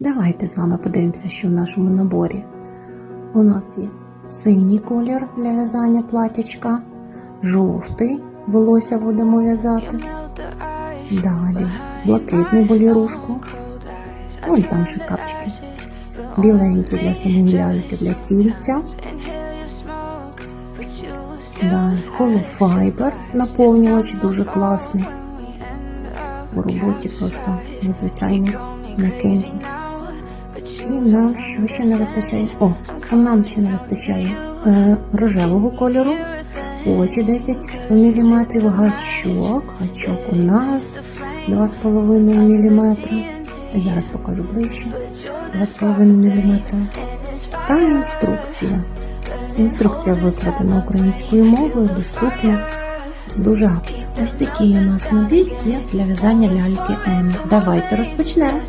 Давайте з вами подивимося, що в нашому наборі. У нас є синій колір для в'язання платячка, жовтий волосся будемо в'язати. Далі блакитний болірушку. І там ще капчики. Біленький для самої ляльки для тільця. Далі холофайбер наповнювач дуже класний. У роботі просто надзвичайно м'якенький. І нам що ще не вистачає? О, нам ще не вистачає е, рожевого кольору, очі 10 мм, гачок, гачок у нас 2,5 мм. Я зараз покажу ближче. 2,5 мм. Та інструкція. Інструкція викладена українською мовою, доступна. Дуже гарно. Ось такий у нас набір є для в'язання ляльки Емі. Давайте розпочнемо.